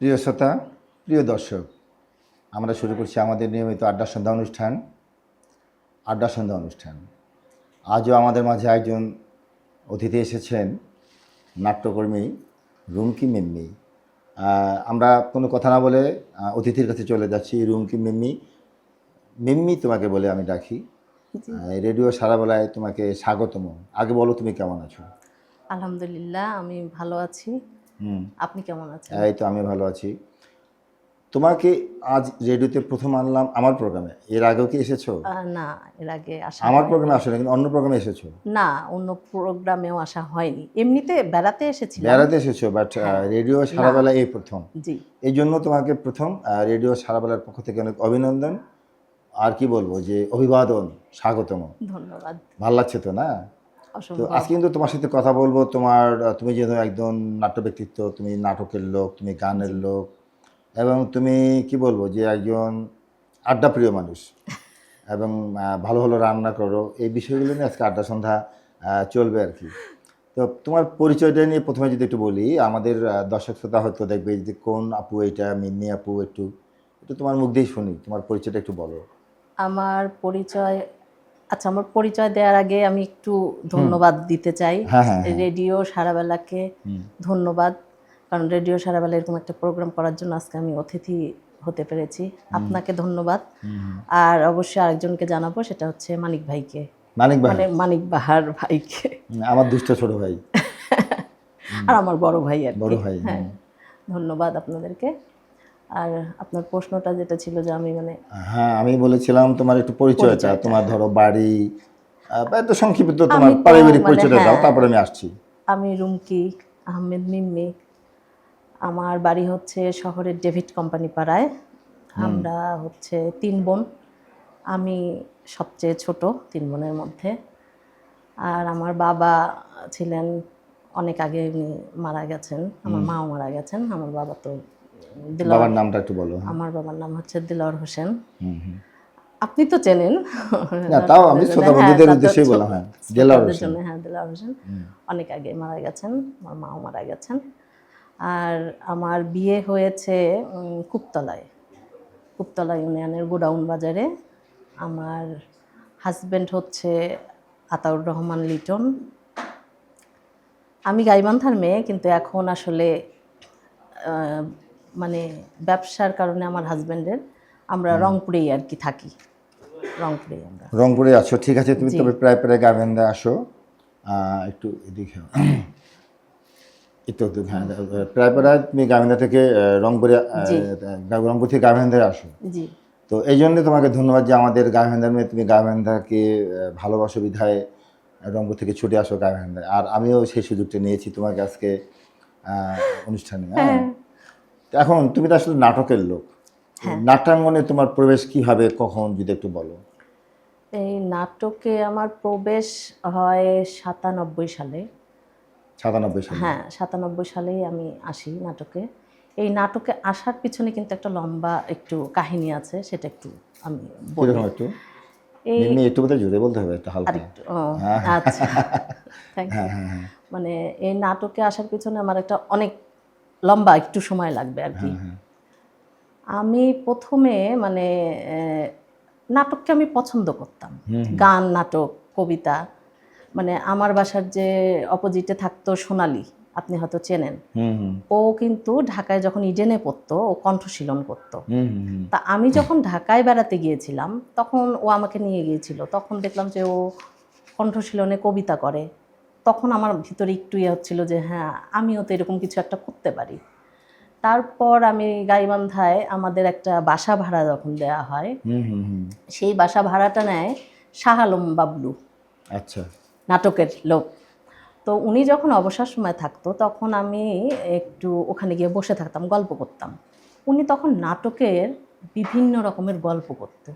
প্রিয় শ্রোতা প্রিয় দর্শক আমরা শুরু করছি আমাদের নিয়মিত আড্ডা সন্ধ্যা অনুষ্ঠান আড্ডা সন্ধ্যা অনুষ্ঠান। আজও আমাদের মাঝে একজন অতিথি এসেছেন নাট্যকর্মী রুমকি মিম্মি। আমরা কোনো কথা না বলে অতিথির কাছে চলে যাচ্ছি রুমকি মিম্মি। মিম্মি তোমাকে বলে আমি ডাকি। রেডিও সারাবেলায় তোমাকে স্বাগতম। আগে বলো তুমি কেমন আছো? আলহামদুলিল্লাহ আমি ভালো আছি। আপনি কেমন আছেন? এই তো আমি ভালো আছি। তোমাকে আজ রেডিওতে প্রথম আনলাম আমার প্রোগ্রামে। এর আগেও কি এসেছ? না এর আগে আসা আমার হয়- প্রোগ্রামে আসলে কিন্তু অন্য প্রোগ্রামে এসেছ। না অন্য প্রোগ্রামেও আসা হয়নি। এমনিতে বেড়াতে এসেছিলাম। বেড়াতে এসেছ বাট রেডিও সারাবেলা এই প্রথম। জি। এই জন্য তোমাকে প্রথম রেডিও সারাবেলার পক্ষ থেকে অনেক অভিনন্দন। আর কি বলব যে অভিবাদন স্বাগতম। ধন্যবাদ। ভালো লাগছে তো না? তো আজকে কিন্তু তোমার সাথে কথা বলব তোমার তুমি যেহেতু একজন নাট্য ব্যক্তিত্ব তুমি নাটকের লোক তুমি গানের লোক এবং তুমি কি বলব যে একজন আড্ডা প্রিয় মানুষ এবং ভালো ভালো রান্না করো এই বিষয়গুলো নিয়ে আজকে আড্ডা সন্ধ্যা চলবে আর কি। তো তোমার পরিচয়টা নিয়ে প্রথমে যদি একটু বলি আমাদের দর্শক শ্রোতা হয়তো দেখবে যে কোন আপু এটা মিন্নি আপু একটু একটু তোমার মুখ দিয়েই শুনি তোমার পরিচয়টা একটু বলো। আমার পরিচয় আচ্ছা আমার পরিচয় দেওয়ার আগে আমি একটু ধন্যবাদ দিতে চাই। হ্যাঁ, হ্যাঁ, হ্যাঁ। রেডিও সারাবেলাকে ধন্যবাদ কারণ রেডিও সারাবেলা এরকম একটা প্রোগ্রাম করার জন্য আজকে আমি অতিথি হতে পেরেছি। আপনাকে ধন্যবাদ। আর অবশ্যই আরেকজনকে জানাব সেটা হচ্ছে মানিক ভাইকে। মানিক মানে মানিক বাহার ভাইকে। আমার দুষ্ট ছোট ভাই। আর আমার বড় ভাই আর। বড় ভাই, হ্যাঁ। ধন্যবাদ আপনাদেরকে। আর আপনার প্রশ্নটা যেটা ছিল যে আমি মানে হ্যাঁ আমি বলেছিলাম তোমার একটু পরিচয়টা তোমার ধরো বাড়ি একটু সংক্ষিপ্ত তোমার পারিবারিক মানে পরিচয়টা দাও হ্যাঁ। তারপরে আমি আসছি। আমি রুমকি আহমেদ মিম্মি। আমার বাড়ি হচ্ছে শহরের ডেভিড কোম্পানি পাড়ায়। আমরা হচ্ছে তিন বোন। আমি সবচেয়ে ছোট তিন বোনের মধ্যে। আর আমার বাবা ছিলেন অনেক আগে উনি মারা গেছেন। আমার মাও মারা গেছেন। আমার বাবা তো বাবার নামটা একটু বলো। আমার বাবার নাম হচ্ছে দিলওয়ার হোসেন। আপনি তো চেনেন। না তাও আমি শ্রোতা হ্যাঁ, বন্ধুদের তাদের উদ্দেশ্যেই বললাম হ্যাঁ তাদের হোসেন। হ্যাঁ দিলওয়ার হোসেন। অনেক আগে মারা গেছেন আমার মাও মারা গেছেন। আর আমার বিয়ে হয়েছে কুপতলায়। কুপতলা ইউনিয়নের গোডাউন বাজারে। আমার হাজব্যান্ড হচ্ছে আতাউর রহমান লিটন। আমি গাইবান্ধার মেয়ে কিন্তু এখন আসলে মানে ব্যবসার কারণে আমার হাজব্যান্ডের আমরা রংপুরেই আর কি থাকি। রংপুরেই আমরা। রংপুরে আছো ঠিক আছে তুমি তবে প্রায় প্রায় গার্মেন্টে আসো। একটু এদিকে। একটু একটু হ্যাঁ প্রায় প্রায় তুমি গার্মেন্টে থেকে রংপুরে রংপুর থেকে গার্মেন্টে আসো। জি। তো এই জন্য তোমাকে ধন্যবাদ যে আমাদের গার্মেন্টার মেয়ে তুমি গার্মেন্টাকে ভালোবাসো বিধায় রংপুর থেকে ছুটে আসো গার্মেন্টার আর আমিও সেই সুযোগটা নিয়েছি তোমাকে আজকে অনুষ্ঠানে হ্যাঁ। তো এখন তুমি তো আসলে নাটকের লোক। নাট্যাঙ্গনে তোমার প্রবেশ কীভাবে কখন যদি একটু বলো? এই নাটকে আমার প্রবেশ হয় সাতানব্বই সালে। সাতানব্বই সালে? হ্যাঁ সাতানব্বই সালেই আমি আসি নাটকে। এই নাটকে আসার পিছনে কিন্তু একটা লম্বা একটু কাহিনী আছে সেটা একটু আমি বলি। একটু? এই একটু বোধহয় জোরে বলতে হবে একটু হালকা। ও, আচ্ছা। থ্যাংক ইউ মানে এই নাটকে আসার পিছনে আমার একটা অনেক লম্বা একটু সময় লাগবে আর কি। আমি প্রথমে মানে নাটককে আমি পছন্দ করতাম। গান নাটক কবিতা মানে আমার বাসার যে অপোজিটে থাকতো সোনালি আপনি হয়তো চেনেন। ও কিন্তু ঢাকায় যখন ইডেনে পড়তো ও কণ্ঠশীলন করতো। তা আমি যখন ঢাকায় বেড়াতে গিয়েছিলাম তখন ও আমাকে নিয়ে গিয়েছিল। তখন দেখলাম যে ও কণ্ঠশীলনে কবিতা করে। তখন আমার ভিতরে একটু ইয়ে হচ্ছিল যে হ্যাঁ আমিও তো এরকম কিছু একটা করতে পারি। তারপর আমি গাইবান্ধায় আমাদের একটা বাসা ভাড়া যখন দেওয়া হয় হুম হুম হুম। সেই বাসা ভাড়াটা নেয় শাহ আলম বাবলু। আচ্ছা। নাটকের লোক। তো উনি যখন অবসর সময় থাকতো তখন আমি একটু ওখানে গিয়ে বসে থাকতাম গল্প করতাম। উনি তখন নাটকের বিভিন্ন রকমের গল্প করতো।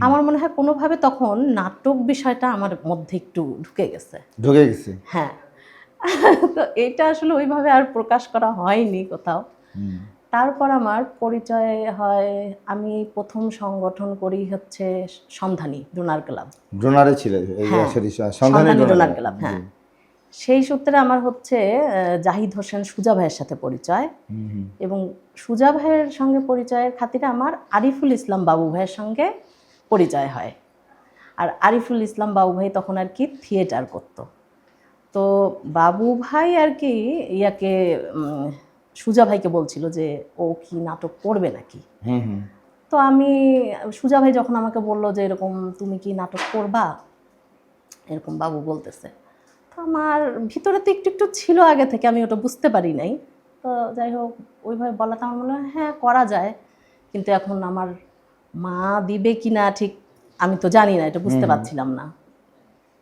আমার মনে হয় কোনোভাবে তখন নাটক বিষয়টা আমার মধ্যে একটু ঢুকে গেছে। ঢুকে গেছে? হ্যাঁ। তো এটা আসলে ওইভাবে আর প্রকাশ করা হয়নি কোথাও। তারপর আমার পরিচয় হয় আমি প্রথম সংগঠন করি হচ্ছে সন্ধানী ডোনার ক্লাব। ডোনারে ছিল হ্যাঁ। সন্ধানী ডোনার ক্লাব হ্যাঁ। সেই সূত্রে আমার হচ্ছে জাহিদ হোসেন সুজা ভাইয়ের সাথে পরিচয়। হুম হুম। এবং সুজা ভাইয়ের সঙ্গে পরিচয়ের খাতিরে আমার আরিফুল ইসলাম বাবু ভাইয়ের সঙ্গে পরিচয় হয়। আর আরিফুল ইসলাম বাবু ভাই তখন আর কি থিয়েটার করতো। তো বাবু ভাই আর কি ইয়াকে সুজা ভাইকে বলছিল যে ও কি নাটক করবে নাকি? হুম হুম। তো আমি সুজা ভাই যখন আমাকে বলল যে এরকম তুমি কি নাটক করবা? এরকম বাবু বলতেছে। তো আমার ভিতরে তো একটু একটু ছিল আগে থেকে আমি ওটা বুঝতে পারি নাই। তো যাই হোক ওইভাবে বলাতে আমার মনে হয় হ্যাঁ করা যায়। কিন্তু এখন আমার মা দিবে কি না ঠিক আমি তো জানি না এটা বুঝতে পারছিলাম না।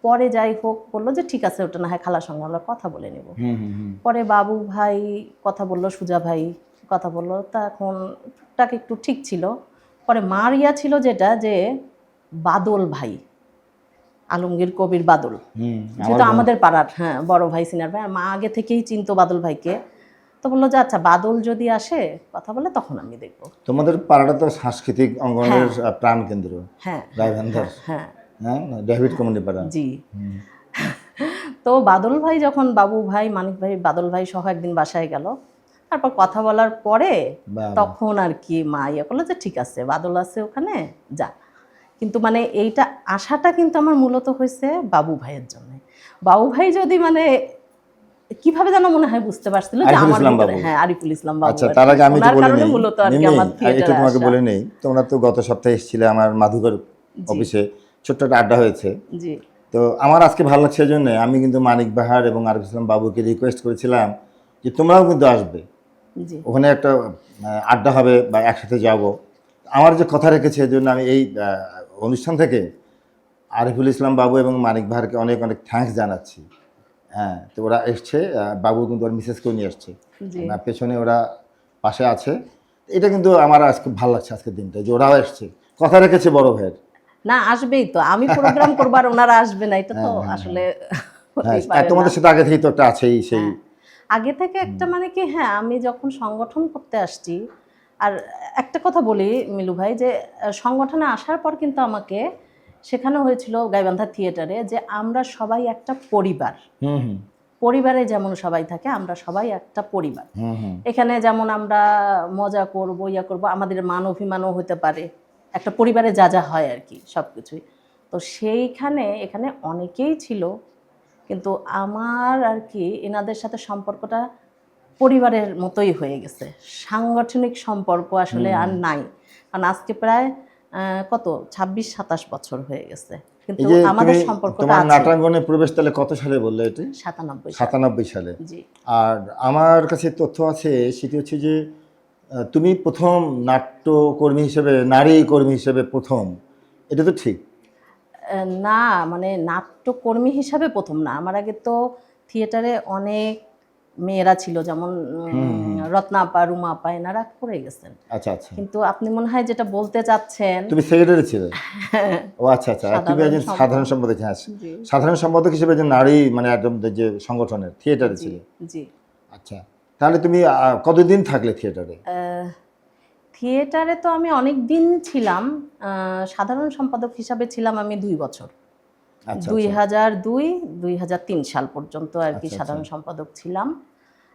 পরে যাই হোক বলল যে ঠিক আছে ওটা না হয় খালার সঙ্গে আমরা কথা বলে নেব। পরে বাবু ভাই কথা বলল সুজা ভাই কথা বলল তা এখন টুকটাক একটু ঠিক ছিল। পরে মার ইয়া ছিল যেটা যে বাদল ভাই আলমগীর কবির বাদল। যেটা আমাদের পাড়ার হ্যাঁ বড় ভাই সিনিয়র ভাই। মা আগে থেকেই চিনতো বাদল ভাইকে। তো বলল যে আচ্ছা বাদল যদি আসে কথা বলে তখন আমি দেখব। তোমাদের পাড়াটা তো সাংস্কৃতিক অঙ্গনের প্রাণ কেন্দ্র। হ্যাঁ। গাইবান্ধার হ্যাঁ হ্যাঁ। ডেভিড পাড়া। জি। তো বাদল ভাই যখন বাবু ভাই মানিক ভাই বাদল ভাই সহ একদিন বাসায় গেল তারপর কথা বলার পরে তখন আর কি মা ইয়ে করল যে ঠিক আছে বাদল আছে ওখানে যা। কিন্তু মানে এইটা আশাটা কিন্তু আমার মূলত হয়েছে বাবু ভাইয়ের জন্য। বাবু ভাই যদি মানে কীভাবে যেন মনে হয় বুঝতে পারছিল যে আমার ইসলাম বাবু। হ্যাঁ আরিফুল ইসলাম বাবু আচ্ছা তার আগে আমি তো বলে নেই। মূলত আর কি আমার থিয়েটারে তোমাকে। বলে নেই। তোমরা তো গত সপ্তাহে এসেছিলে আমার মাধুকর অফিসে। ছোট্ট একটা আড্ডা হয়েছে। জি। তো আমার আজকে ভালো লাগছে জন্য আমি কিন্তু মানিক বাহার এবং আরিফ ইসলাম বাবুকে রিকোয়েস্ট করেছিলাম যে তোমরাও কিন্তু আসবে। জি। ওখানে একটা আড্ডা হবে বা একসাথে যাব। আমার যে কথা রেখেছে এই জন্য আমি এই অনুষ্ঠান থেকে আরিফুল ইসলাম বাবু এবং মানিক বাহারকে অনেক অনেক থ্যাঙ্কস জানাচ্ছি। হ্যাঁ তো ওরা এসছে বাবু কিন্তু ওর মিসেসকেও নিয়ে এসছে। না পেছনে ওরা পাশে আছে। এটা কিন্তু আমার আজকে ভালো লাগছে আজকের দিনটা যে ওরাও এসছে। কথা রেখেছে বড় ভাইয়ের। না আসবেই তো। আমি প্রোগ্রাম করবার ওনারা আসবে না এটা তো আসলে হ্যাঁ। হতেই পারে আর তোমাদের সাথে আগে থেকেই তো একটা আছেই সেই আগে থেকে একটা মানে কি হ্যাঁ আমি যখন সংগঠন করতে আসছি আর একটা কথা বলি মিলু ভাই যে সংগঠনে আসার পর কিন্তু আমাকে শেখানো হয়েছিল গাইবান্ধা থিয়েটারে যে আমরা সবাই একটা পরিবার। পরিবারে যেমন সবাই থাকে আমরা সবাই একটা পরিবার। এখানে যেমন আমরা মজা করব ইয়া করব আমাদের মান অভিমানও হতে পারে। একটা পরিবারে যা যা হয় আর কি সব কিছুই তো সেইখানে এখানে অনেকেই ছিল কিন্তু আমার আর কি এনাদের সাথে সম্পর্কটা পরিবারের মতোই হয়ে গেছে। সাংগঠনিক সম্পর্ক আসলে আর নাই। কারণ আজকে প্রায় কত? ছাব্বিশ সাতাশ বছর হয়ে গেছে। কিন্তু আমাদের সম্পর্কটা আছে। নাটাঙ্গনে প্রবেশ তাহলে কত সালে বললে এটি? সাতানব্বই সাল। সাতানব্বই সালে। জি। আর আমার কাছে তথ্য আছে সেটি হচ্ছে যে তুমি প্রথম নাট্যকর্মী হিসেবে নারী কর্মী হিসেবে প্রথম। এটা তো ঠিক। না মানে নাট্যকর্মী হিসাবে প্রথম না। আমার আগে তো থিয়েটারে অনেক মেয়েরা ছিল যেমন রত্না আপা রুমা আপা এনারা করে গেছেন। আচ্ছা আচ্ছা। কিন্তু আপনি মনে হয় যেটা বলতে চাচ্ছেন তুমি সেক্রেটারি ছিলে? ও আচ্ছা আচ্ছা। তুমি একজন সাধারণ সম্পাদক হ্যাঁ। সাধারণ সম্পাদক হিসেবে একজন নারী মানে একদম যে সংগঠনের থিয়েটারে ছিলে। জি। আচ্ছা। তাহলে তুমি কতদিন থাকলে থিয়েটারে থিয়েটারে তো আমি অনেক দিন ছিলাম। সাধারণ সম্পাদক হিসাবে ছিলাম আমি দুই বছর। আচ্ছা দুই হাজার দুই দুই হাজার তিন সাল পর্যন্ত আর কি আচ্ছা, সাধারণ সম্পাদক ছিলাম।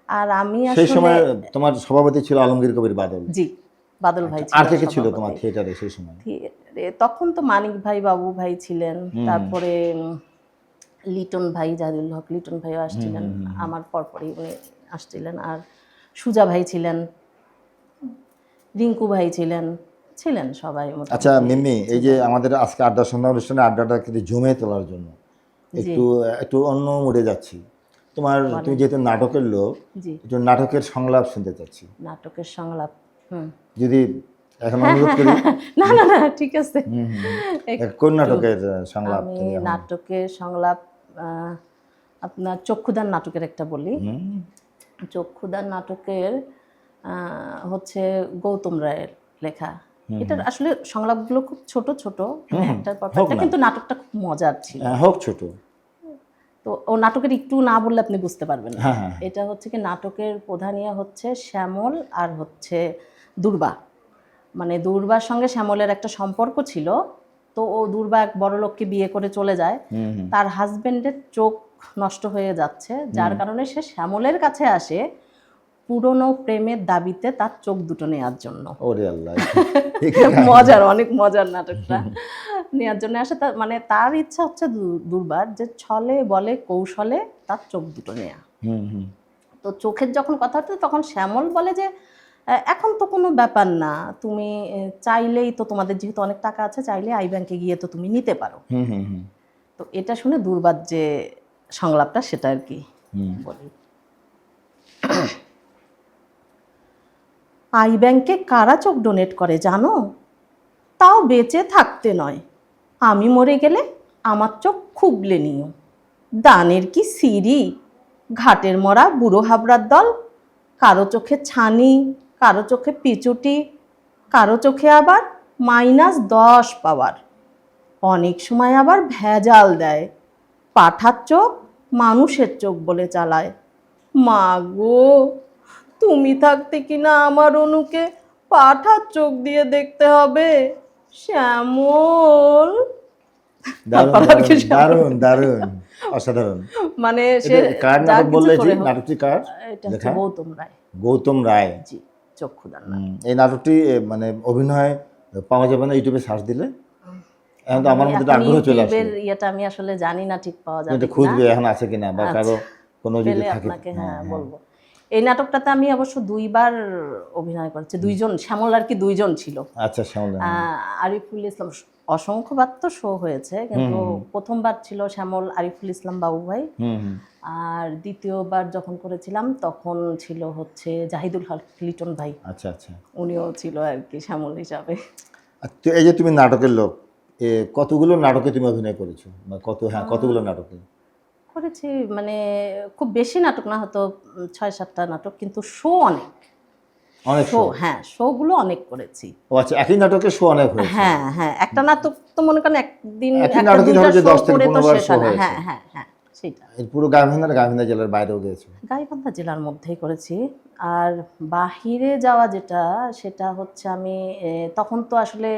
আর আমি সেই সময় তোমার সভাপতি ছিল আলমগীর কবির বাদল। জি বাদল ভাই আর কে ছিল তোমার থিয়েটারে সেই সময়? থিয়েটারে তখন তো মানিক ভাই বাবু ভাই ছিলেন তারপরে লিটন ভাই জাহিদুল হক লিটন ভাইও আসছিলেন আমার পরপরই উনি আসছিলেন। আর সুজা ভাই ছিলেন রিঙ্কু ভাই ছিলেন ছিলেন সবাই মোটামুটি। আচ্ছা মিম্মি এই যে আমাদের আজকে আড্ডা সন্ধ্যা অনুষ্ঠানে আড্ডাটা কিন্তু জমে তোলার জন্য। একটু একটু অন্য মোড়ে যাচ্ছি। তোমার তুমি যেহেতু নাটকের লোক একটু নাটকের সংলাপ শুনতে চাচ্ছি। নাটকের সংলাপ হুম। যদি এখন অনুরোধ করি। না না না ঠিক আছে। কোন নাটকের সংলাপ আমি নাটকের সংলাপ আপনার চক্ষুদান নাটকের একটা বলি। হুম, চক্ষুদান নাটকের হচ্ছে গৌতম রায়ের লেখা। এটার আসলে সংলাপগুলো খুব ছোট ছোট। একটার পর হোক একটা। না। কিন্তু নাটকটা খুব মজার ছিল। হ্যাঁ, হোক ছোট। তো ও নাটকের একটু না বললে আপনি বুঝতে পারবেন না। হ্যাঁ হ্যাঁ এটা হচ্ছে কি নাটকের প্রধানিয়া হচ্ছে শ্যামল আর হচ্ছে দুর্বা। মানে দুর্বার সঙ্গে শ্যামলের একটা সম্পর্ক ছিল তো ও দুর্বা এক বড় লোককে বিয়ে করে চলে যায়। তার হাজবেন্ডের চোখ নষ্ট হয়ে যাচ্ছে যার কারণে সে শ্যামলের কাছে আসে। পুরনো প্রেমের দাবিতে তার চোখ দুটো নেওয়ার জন্য। ওরে আল্লাহ। মজার অনেক মজার নাটকটা নেওয়ার জন্য। আসে তার মানে তার ইচ্ছা হচ্ছে দুর্বার যে ছলে বলে কৌশলে তার চোখ দুটো নেয়া। হুম হুম। তো চোখের যখন কথা হচ্ছে তখন শ্যামল বলে যে এখন তো কোনো ব্যাপার না। তুমি চাইলেই তো তোমাদের যেহেতু অনেক টাকা আছে চাইলে আই ব্যাংকে গিয়ে তো তুমি নিতে পারো। তো এটা শুনে দুর্বার যে সংলাপটা সেটা আর কি হুম। বলি। আই ব্যাংকে কারা চোখ ডোনেট করে জানো? তাও বেঁচে থাকতে নয়। আমি মরে গেলে আমার চোখ খুবলে নিও। দানের কি সিঁড়ি? ঘাটের মরা বুড়ো হাবড়ার দল? কারও চোখে ছানি, কারও চোখে পিচুটি, কারও চোখে আবার মাইনাস দশ পাওয়ার। অনেক সময় আবার ভেজাল দেয়। পাঠার চোখ মানুষের চোখ বলে চালায়। মা গো! তুমি থাকতে কিনা আমার অনুকে পাঠার চোখ দিয়ে দেখতে হবে। শ্যামল। দারুণ দারুণ অসাধারণ। মানে সে কার নাটক বললে যে নাটকটি কার? লেখা? গৌতম রায়। গৌতম রায়। জি চক্ষুদান এই নাটকটি মানে অভিনয় পাওয়া যাবে না ইউটিউবে সার্চ দিলে। এখন তো আমার মধ্যে আগ্রহ চলে আসবে ইয়েটা আমি আসলে জানি না ঠিক পাওয়া যাবে। খুঁজবে এখন আছে কিনা বা আচ্ছা। কারও কোনো যদি থাকে। হ্যাঁ। বলব। এই নাটকটাতে আমি অবশ্য দুইবার অভিনয় করেছি। দুইজন শ্যামল আর কি দুইজন ছিল। আচ্ছা শ্যামল আরিফুল ইসলাম অসংখ্যবার তো শো হয়েছে কিন্তু প্রথমবার ছিল শ্যামল আরিফুল ইসলাম বাবু ভাই। আর দ্বিতীয়বার যখন করেছিলাম তখন ছিল হচ্ছে জাহিদুল হক লিটন ভাই। আচ্ছা আচ্ছা। উনিও ছিল আর কি শ্যামল হিসাবে। এই যে তুমি নাটকের লোক এ, কতগুলো নাটকে তুমি অভিনয় করেছ? বা কত হ্যাঁ কতগুলো নাটকে? করেছি মানে খুব বেশি নাটক না হয়তো উম, ছয় সাতটা নাটক কিন্তু শো অনেক। অনেক শো শো? হ্যাঁ শোগুলো অনেক করেছি। ও আচ্ছা একই নাটকের শো অনেক হয়েছে? হ্যাঁ হ্যাঁ একটা নাটক তো মনে করেন একদিন একই নাটকে ধরো যে 10 থেকে 15 বার হয়। হয়েছে। হ্যাঁ হ্যাঁ হ্যাঁ সেটা। এর পুরো গাইবান্ধা গাইবান্ধা জেলার বাইরেও গিয়েছো? গাইবান্ধা জেলার মধ্যেই করেছি। আর বাহিরে যাওয়া যেটা সেটা হচ্ছে আমি তখন তো আসলে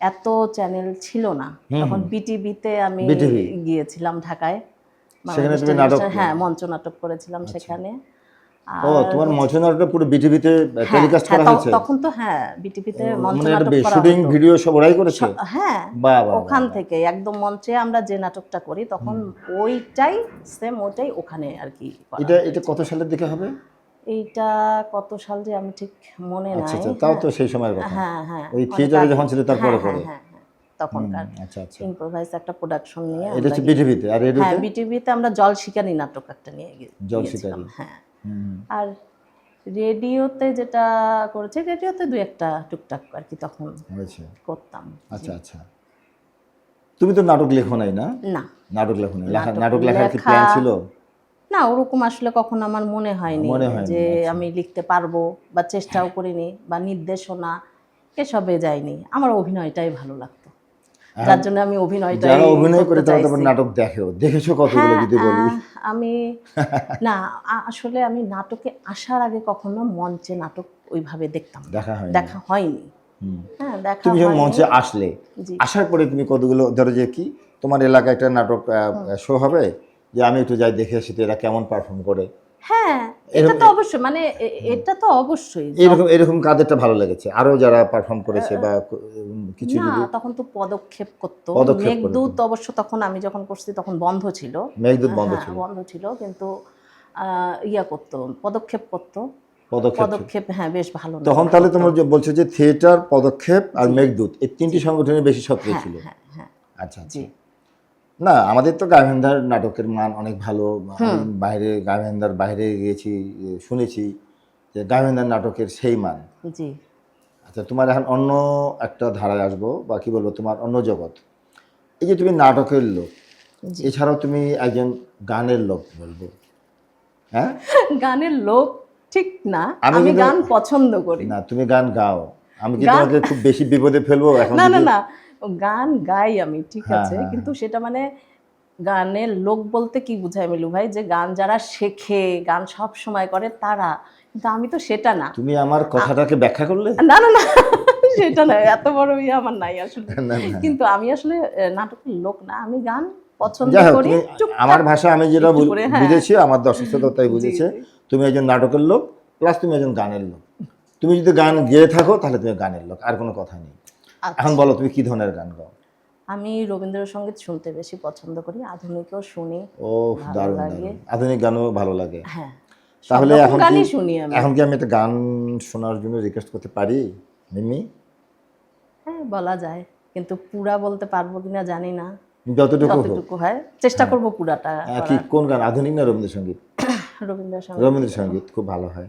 এত চ্যানেল ছিল না। তখন বিটিভিতে আমি গিয়েছিলাম ঢাকায়। সেখানে তুমি নাটক হ্যাঁ মঞ্চ নাটক করেছিলাম সেখানে। ও তোমার মঞ্চ নাটকটা পুরো বিটিভিতে হ্যাঁ, টেলিকাস্ট হ্যাঁ, করা হয়েছে? তখন তো হ্যাঁ বিটিভিতে মঞ্চ মানে নাটক করা শুটিং ভিডিও সব ওরাই করেছে? হ্যাঁ ওখান থেকে একদম মঞ্চে আমরা যে নাটকটা করি তখন ওইটাই সেম ওইটাই ওখানে আর কি এটা এটা কত সালের দিকে হবে? এইটা কত সাল যে আমি ঠিক মনে আচ্ছা নাই আচ্ছা তাও তো সেই সময়ের কথা। হ্যাঁ হ্যাঁ ওই থিয়েটারে যখন ছিল তারপরে হ্যাঁ, পরে হ্যাঁ, হ্যাঁ, হ্যাঁ, তখনকার আচ্ছা আচ্ছা। ইম্প্রোভাইজ একটা প্রোডাকশন নিয়ে এটা হচ্ছে বিটিভিতে আর হ্যাঁ বিটিভিতে আমরা জল শিকারি নাটক একটা নিয়ে জল শিকারি। হ্যাঁ। আর রেডিওতে যেটা করেছি রেডিওতে দু একটা টুকটাক আর কি তখন করতাম। আচ্ছা আচ্ছা। তুমি তো নাটক লেখো নাই না? না। নাটক লেখো নাই। নাটক লেখার কি প্ল্যান ছিল? না ওরকম আসলে কখনো আমার মনে হয়নি যে আচ্ছা। আমি লিখতে পারব বা চেষ্টাও করিনি বা নির্দেশনা এসবে যায়নি। আমার অভিনয়টাই ভালো লাগতো। যার জন্য আমি অভিনয়টাই যারা অভিনয় করে তারা নাটক দেখেও দেখেছ কতগুলো হ্যাঁ, যদি বলি? আমি না আসলে আমি নাটকে আসার আগে কখনো মঞ্চে নাটক ওইভাবে দেখতাম দেখা হয় দেখা হয়নি। হ্যাঁ দেখা তুমি যখন মঞ্চে আসলে আসার পরে তুমি কতগুলো ধরো যে কি তোমার এলাকায় একটা নাটক শো হবে যে আমি একটু যাই দেখে আসি তো এরা কেমন পারফর্ম করে। হ্যাঁ এটা তো অবশ্যই মানে এটা তো অবশ্যই এরকম এরকম কাদেরটা ভালো লেগেছে। আরও যারা পারফর্ম করেছে বা কিছু না তখন তো পদক্ষেপ করতো। মেঘদূত অবশ্য তখন আমি যখন করছি তখন বন্ধ ছিল। মেঘদূত বন্ধ হ্যাঁ, ছিল। বন্ধ ছিল কিন্তু ইয়া করতো পদক্ষেপ করতো। পদক্ষেপ হ্যাঁ বেশ ভালো তখন তাহলে। তোমার বলছো যে থিয়েটার পদক্ষেপ আর মেঘদূত এই তিনটি সংগঠনের বেশি সক্রিয় হ্যাঁ ছিল। হ্যাঁ হ্যাঁ। আচ্ছা আচ্ছা। জি। না আমাদের তো গাইভেন্দার নাটকের মান অনেক ভালো। বাইরে গাইভেন্দার বাইরে গিয়েছি শুনেছি যে গাইভেন্দার নাটকের সেই মান। জি। আচ্ছা তোমার এখন অন্য একটা ধারায় আসব বা কি বলব তোমার অন্য জগৎ। এই যে তুমি নাটকের লোক এছাড়াও তুমি একজন গানের লোক বলব। হ্যাঁ? গানের লোক ঠিক না আমি আমি গান পছন্দ করি। না তুমি গান গাও। আমি কি তোমাকে খুব বেশি বিপদে ফেলব? এখন না না না। গান গাই আমি ঠিক হ্যাঁ, আছে? হ্যাঁ, কিন্তু সেটা মানে গানের লোক বলতে কি বুঝায় মিলু ভাই? যে গান যারা শেখে গান সব সময় করে তারা। কিন্তু আমি তো সেটা না। তুমি আমার কথাটাকে ব্যাখ্যা করলে? না না না সেটা না এত বড় ইয়ে আমার নাই আসলে। কিন্তু আমি আসলে নাটকের লোক না। আমি গান পছন্দ করি আমার ভাষা আমি যেটা হ্যাঁ। বুঝেছি আমার দর্শক তাই বুঝেছে। তুমি একজন নাটকের লোক প্লাস তুমি একজন গানের লোক। তুমি যদি গান গেয়ে থাকো তাহলে তুমি গানের লোক আর কোনো কথা নেই। এখন বলো তুমি কি ধরনের গান গাও? আমি রবীন্দ্রসঙ্গীত শুনতে বেশি পছন্দ করি আধুনিকও শুনি ও ভালো দারুণ লাগে। আধুনিক গানও ভালো লাগে। হ্যাঁ তাহলে এখন গানই শুনি আমি। এখন কি আমি একটা গান শোনার জন্য রিকোয়েস্ট করতে পারি মিমি? হ্যাঁ বলা যায় কিন্তু পুরা বলতে পারব কিনা জানি না। যতটুকু যতটুকু হয় চেষ্টা করব পুরাটা আহ, কি কোন গান আধুনিক না রবীন্দ্রসঙ্গীত? রবীন্দ্রসঙ্গীত। রবীন্দ্রসঙ্গীত খুব ভালো হয়।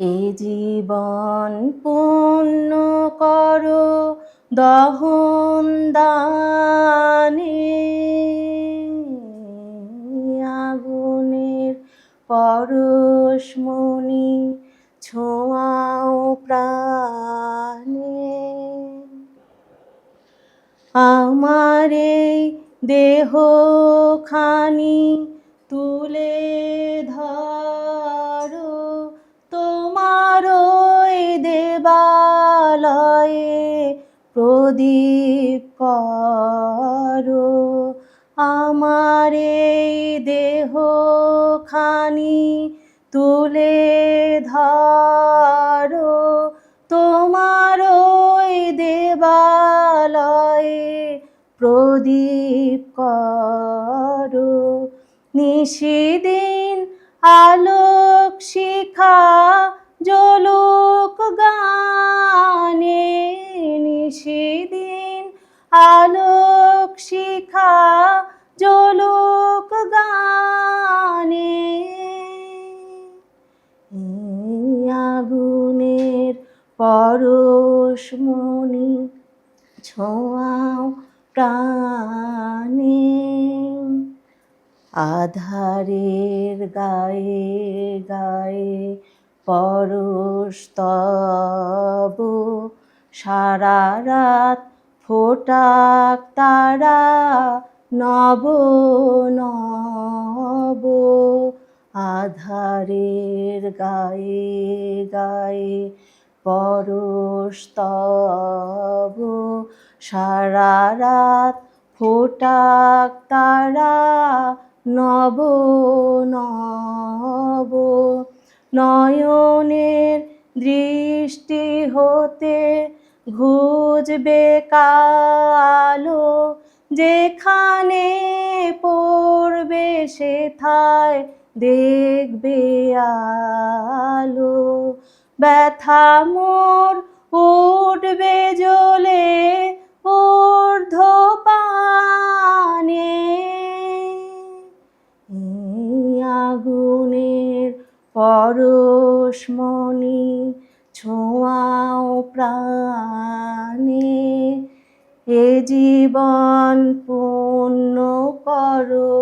এ জীবন পূর্ণ করো দহন দানে। আগুনের পরশমণি ছোঁয়াও প্রাণে। আমার এই দেহ খানি তুলে ধরো। প্রদীপ করো আমার এই দেহ খানি তুলে ধরো। তোমার ওই দেবালয়ে প্রদীপ করো। নিশিদিন আলোক শিখা শিখা জলুক গানে আগুনের পরশমণি ছোঁয়াও প্রাণে। আধারের গায়ে গায়ে পরশ তব। সারা রাত ফোটাক তারা নব নব, আধারের গায়ে গায়ে পরশ তব, সারা রাত ফোটাক তারা নব নব। নয়নের দৃষ্টি হতে ঘুজবে কালো যেখানে পড়বে সেথায় দেখবে আলো। ব্যথা মোর উঠবে জ্বলে ঊর্ধ্ব পানে আগুনের পরশমণি ছোঁয়াও প্রাণে। এ জীবন পূর্ণ করো।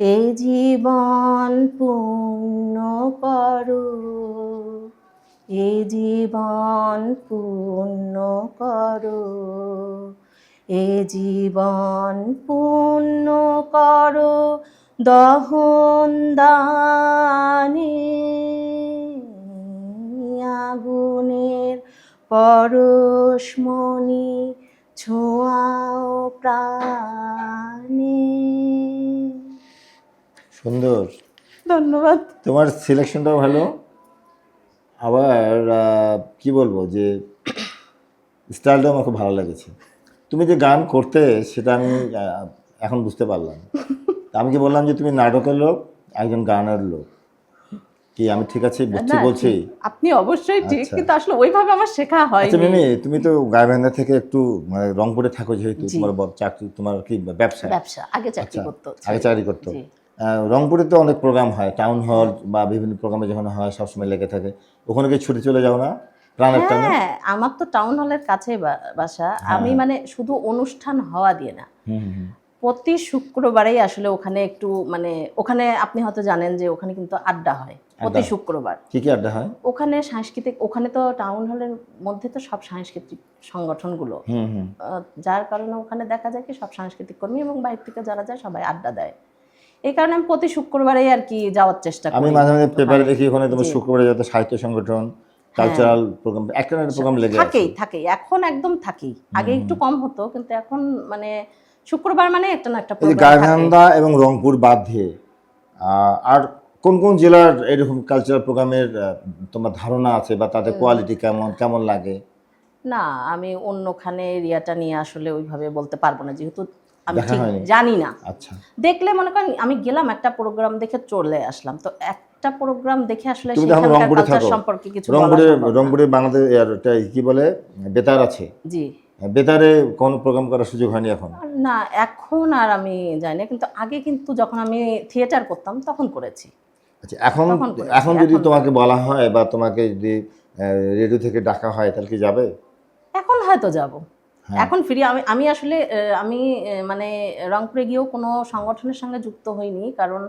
এ জীবন পূর্ণ করো। এ জীবন পূর্ণ করো। এ জীবন পূর্ণ করো দহন দানে, আগুনের পরশমণি ছোঁয়াও প্রাণে। সুন্দর। ধন্যবাদ। তোমার সিলেকশনটাও ভালো। আবার কি বলব যে স্টাইলটাও আমার খুব ভালো লেগেছে। তুমি যে গান করতে সেটা আমি এখন বুঝতে পারলাম। তা আমি কি বললাম যে তুমি নাটকের লোক একজন গানের লোক। কি আমি ঠিক আছে? বুঝছি বলছি? আপনি অবশ্যই ঠিক আচ্ছা। কিন্তু আসলে ওইভাবে আমার শেখা হয় আচ্ছা মিমি তুমি তো গাইবান্ধা থেকে একটু মানে রংপুরে থাকো যেহেতু তোমার চাকরি তোমার কি ব্যবসা? ব্যবসা আগে চাকরি আচ্ছা, করতো। আগে চাকরি করতো। রংপুরে তো অনেক প্রোগ্রাম হয় টাউন হল বা বিভিন্ন প্রোগ্রামে যখন হয় সবসময় লেগে থাকে। ওখানে কি ছুটে চলে যাও না? হ্যাঁ আমার তো টাউন হলের কাছে বাসা। আমি মানে শুধু অনুষ্ঠান হওয়া দিয়ে না। প্রতি শুক্রবারেই আসলে ওখানে একটু মানে ওখানে আপনি হয়তো জানেন যে ওখানে কিন্তু আড্ডা হয় প্রতি শুক্রবার। কি কি আড্ডা হয়? ওখানে সাংস্কৃতিক ওখানে তো টাউন হলের মধ্যে তো সব সাংস্কৃতিক সংগঠনগুলো। যার কারণে ওখানে দেখা যায় কি সব সাংস্কৃতিক কর্মী এবং বাইরে থেকে যারা যায় সবাই আড্ডা দেয়। এই কারণে আমি প্রতি শুক্রবারেই আর কি যাওয়ার চেষ্টা করি। আমি মাঝে মাঝে পেপারে দেখি ওখানে তোমার শুক্রবারে যাতে সাহিত্য সংগঠন কালচারাল প্রোগ্রাম একটা প্রোগ্রাম লেগে আছে। থাকেই থাকেই এখন একদম থাকেই। আগে একটু কম হতো কিন্তু এখন মানে শুক্রবার মানে একটা না একটা। গাইবান্ধা এবং রংপুর বাদ দিয়ে আর কোন কোন জেলার এরকম কালচারাল প্রোগ্রামের তোমার ধারণা আছে বা তাদের কোয়ালিটি কেমন কেমন লাগে? না আমি অন্যখানে এরিয়াটা নিয়ে আসলে ওইভাবে বলতে পারব না যেহেতু আমি ঠিক জানি না। আচ্ছা। দেখলে মনে করেন আমি গেলাম একটা প্রোগ্রাম দেখে চলে আসলাম তো একটা প্রোগ্রাম দেখে আসলে সেখানকার কালচার সম্পর্কে কিছু রংপুরে রংপুরে বাংলাদেশ এর একটা কি বলে বেতার আছে? জি। বেতারে কোন প্রোগ্রাম করার সুযোগ হয়নি এখন? না এখন আর আমি জানি না কিন্তু আগে কিন্তু যখন আমি থিয়েটার করতাম তখন করেছি। আচ্ছা এখন এখন যদি তোমাকে বলা হয় বা তোমাকে যদি রেডিও থেকে ডাকা হয় তাহলে কি যাবে? এখন হয়তো যাব। হ্যাঁ। এখন ফিরি আমি আমি আসলে আমি মানে রংপুরে গিয়েও কোনো সংগঠনের সঙ্গে যুক্ত হইনি কারণ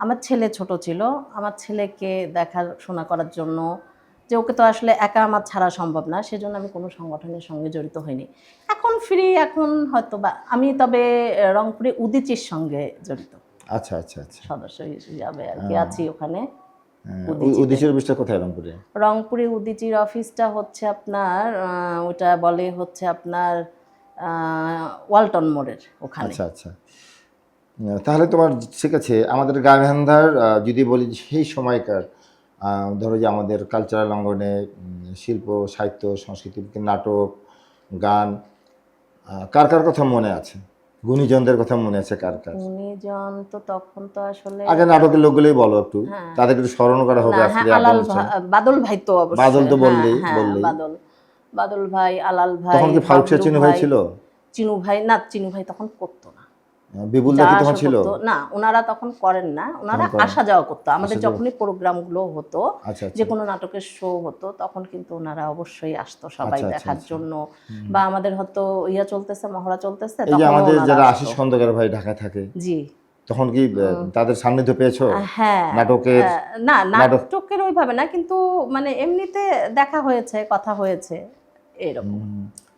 আমার ছেলে ছোট ছিল। আমার ছেলেকে দেখাশোনা করার জন্য যে ওকে তো আসলে একা আমার ছাড়া সম্ভব না সেজন্য আমি কোনো সংগঠনের সঙ্গে জড়িত হইনি। এখন ফ্রি এখন হয়তো বা আমি তবে রংপুরে উদিচির সঙ্গে জড়িত। আচ্ছা আচ্ছা আচ্ছা। সদস্য হিসাবে আর কি আছি ওখানে। উদিচির অফিসটা কোথায় রংপুরে? রংপুরে উদিচির অফিসটা হচ্ছে আপনার ওটা বলে হচ্ছে আপনার ওয়ালটন মোড়ের ওখানে। আচ্ছা আচ্ছা। তাহলে তোমার ঠিক আছে আমাদের গাইবান্ধার যদি বলি সেই সময়কার ধরো যে আমাদের কালচারাল অঙ্গনে শিল্প সাহিত্য সংস্কৃতি নাটক গান কার কার কথা মনে আছে? গুণীজনদের কথা মনে আছে কার কার? গুণীজন তো তখন তো আসলে আগে নাটকের লোকগুলোই বলো একটু। হ্যাঁ। তাদেরকে একটু স্মরণ করা হবে আজকে হ্যাঁ বাদল ভাই তো অবশ্যই। বাদল তো বললেই- হ্যাঁ, বললেই। বাদল। বাদল ভাই আলাল ভাই তখন কি ফারুক চিনু ভাই। ছিল? চিনু ভাই না চিনু ভাই তখন করতো না। বিপুল কি তখন আসা ছিল। না ওনারা তখন করেন না। ওনারা আসা যাওয়া করতো। আমাদের। যখনই প্রোগ্রামগুলো হতো আচ্ছা আচ্ছা। যে কোনো নাটকের শো হতো তখন কিন্তু ওনারা অবশ্যই আসতো সবাই আচ্ছা, আচ্ছা, দেখার। জন্য বা আমাদের হয়তো ইয়া চলতেছে মহড়া চলতেছে এই যে আমাদের যারা আশিস খন্দকার ভাই ঢাকায় থাকে জি। তখন কি তাদের সান্নিধ্য পেয়েছ? হ্যাঁ। নাটকের না নাটক- নাটকের ওইভাবে না কিন্তু মানে এমনিতে দেখা হয়েছে কথা হয়েছে এরকম।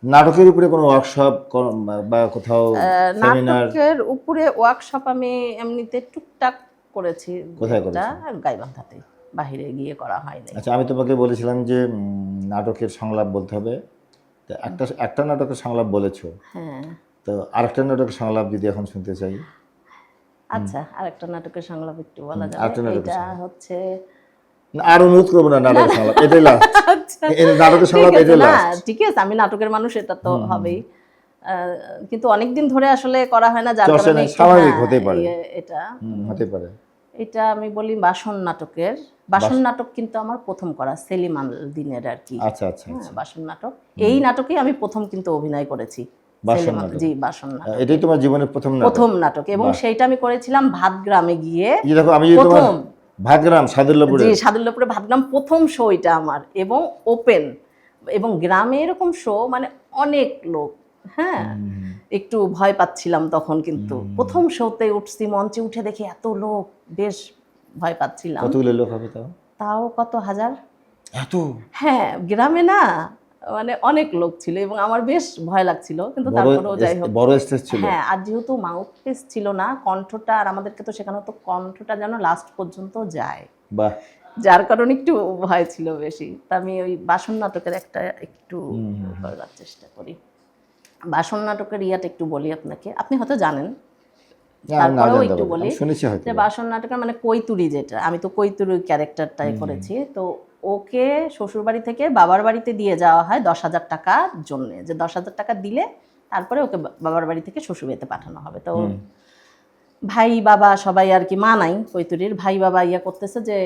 নাটকের উপরে কোনো ওয়ার্কশপ বা কোথাও নাটকের উপরে ওয়ার্কশপ আমি এমনিতে টুকটাক করেছি। কোথায় গাইবান্ধাতে বাহিরে গিয়ে করা হয়নি। আচ্ছা আমি তোমাকে বলেছিলাম যে নাটকের সংলাপ বলতে হবে। তো একটা একটা নাটকের সংলাপ বলেছ। হ্যাঁ। তো আরেকটা নাটকের সংলাপ যদি এখন শুনতে চাই। আচ্ছা আরেকটা নাটকের সংলাপ একটু বলা আরেকটা যাবে এটা হচ্ছে আর অনুরোধ করব না নাটকের সংলাপ এটাই লাস্ট আচ্ছা নাটকের সংলাপ এটাই লাস্ট ঠিক আছে আমি নাটকের মানুষ এটা তো হবেই। কিন্তু অনেকদিন ধরে আসলে করা হয় না যার কারণে স্বাভাবিক হ্যাঁ, হতেই পারে। ইয়ে, এটা। হতে পারে। এটা আমি বলি বাসন নাটকের। বাসন নাটক কিন্তু আমার প্রথম করা সেলিম আল দিনের আর কি। আচ্ছা আচ্ছা হ্যাঁ, বাসন নাটক। এই নাটকেই আমি প্রথম কিন্তু অভিনয় করেছি। বাসন নাটক। জি বাসন নাটক। এটাই তোমার জীবনের প্রথম নাটক। প্রথম নাটক এবং সেইটা আমি করেছিলাম ভাত গ্রামে গিয়ে আমি প্রথম ভাগ্রাম সাদুল্লাপুরে? জি সাদুল্লাপুরে ভাতগ্রাম প্রথম শো এটা আমার এবং ওপেন এবং গ্রামে এরকম শো মানে অনেক লোক হ্যাঁ? একটু ভয় পাচ্ছিলাম তখন কিন্তু। প্রথম শোতে উঠছি মঞ্চে উঠে দেখি এত লোক বেশ ভয় পাচ্ছিলাম। কতগুলো লোক হবে তাও? তাও কত হাজার? এত? হ্যাঁ গ্রামে না মানে অনেক লোক ছিল এবং আমার বেশ ভয় লাগছিল কিন্তু তারপরেও যাই হোক। বড় স্টেজ ছিল? হ্যাঁ আর যেহেতু মাউথ পিস ছিল না কণ্ঠটা আর আমাদেরকে তো শেখানো তো কণ্ঠটা যেন লাস্ট পর্যন্ত যায়। বাহ। যার কারণে একটু ভয় ছিল বেশি। তা আমি ওই বাসন নাটকের একটা একটু করার চেষ্টা করি। বাসন নাটকের ইয়াটা একটু বলি আপনাকে। আপনি হয়তো জানেন তারপরেও একটু বলি যে বাসন নাটকের মানে কৈতুরি যেটা আমি তো কৈতুরি ক্যারেক্টারটাই করেছি। তো ওকে শ্বশুরবাড়ি থেকে বাবার বাড়িতে দিয়ে যাওয়া হয় দশ হাজার টাকার জন্যে। যে দশ হাজার টাকা দিলে তারপরে ওকে বাবার বাড়ি থেকে শ্বশুরবাড়িতে পাঠানো হবে। তো ভাই বাবা সবাই আর কি মা নাই কৈতুরির। ভাই বাবা ইয়া করতেছে যে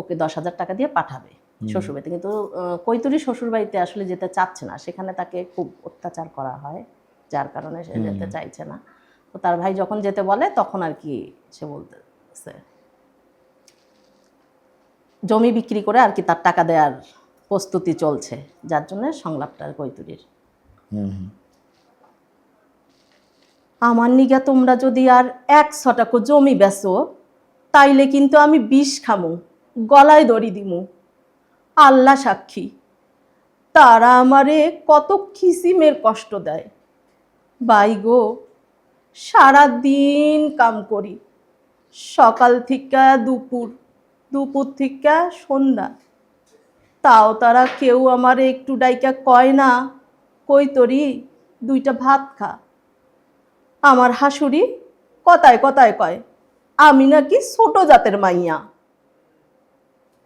ওকে দশ হাজার টাকা দিয়ে পাঠাবে শ্বশুরবাড়িতে কিন্তু কৈতুরি শ্বশুরবাড়িতে আসলে যেতে চাচ্ছে না। সেখানে তাকে খুব অত্যাচার করা হয় যার কারণে সে যেতে চাইছে না। তো তার ভাই যখন যেতে বলে তখন আর কি সে বলতেছে। জমি বিক্রি করে আর কি তার টাকা দেওয়ার প্রস্তুতি চলছে যার জন্য সংলাপটা কৈতুরির। আমার নিগা তোমরা যদি আর এক ছটাকো জমি বেচো তাইলে কিন্তু আমি বিষ খামু গলায় দড়ি দিমু। আল্লাহ সাক্ষী তারা আমারে কত কিসিমের কষ্ট দেয়। বাই গো সারাদিন কাম করি সকাল থেকে দুপুর দুপুর থেকে সন্ধ্যা। তাও তারা কেউ আমার একটু ডাইকা কয় না কই তরি দুইটা ভাত খা। আমার হাসুরি কথায় কথায় কয় আমি নাকি ছোট জাতের মাইয়া।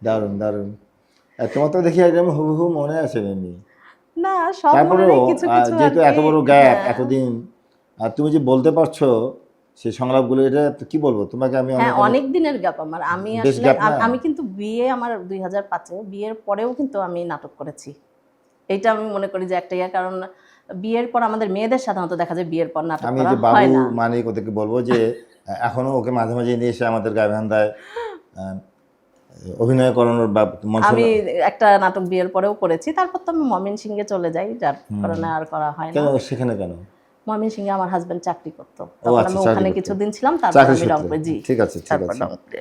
দারুণ দারুণ। আর তোমার তো দেখি একদম হুবহু মনে আছে এমনি না সব মনে কিছু কিছু যেহেতু এত বড় গ্যাপ। এতদিন আর তুমি যে বলতে পারছ সেই সংলাপগুলো এটা কি বলব? তোমাকে আমি হ্যাঁ অনেক দিনের গ্যাপ আমার। আমি আসলে? আম- কিন্তু বিয়ে আমার দুই হাজার পাঁচে বিয়ের পরেও কিন্তু আমি নাটক করেছি। এটা আমি মনে করি যে একটা ইয়ে কারণ বিয়ের পর আমাদের মেয়েদের সাধারণত দেখা যায় বিয়ের পর নাটক আমি যে বাবু মানে ওদেরকে বলব যে এখনও ওকে মাঝে মাঝে নিয়ে এসে আমাদের আহ, অভিনয় করানোর বা আমি একটা নাটক বিয়ের পরেও করেছি তারপর তো আমি মমিন সিংহে চলে যাই যার কারণে আর করা হয় না। কেন? সেখানে কেন? মমিন সিংহে আমার হাজবেন্ড চাকরি করতো। তখন আচ্ছা, আমি ওখানে কিছুদিন ছিলাম তারপর আমি। রংপুরে জি ঠিক আছে তারপর রংপুরে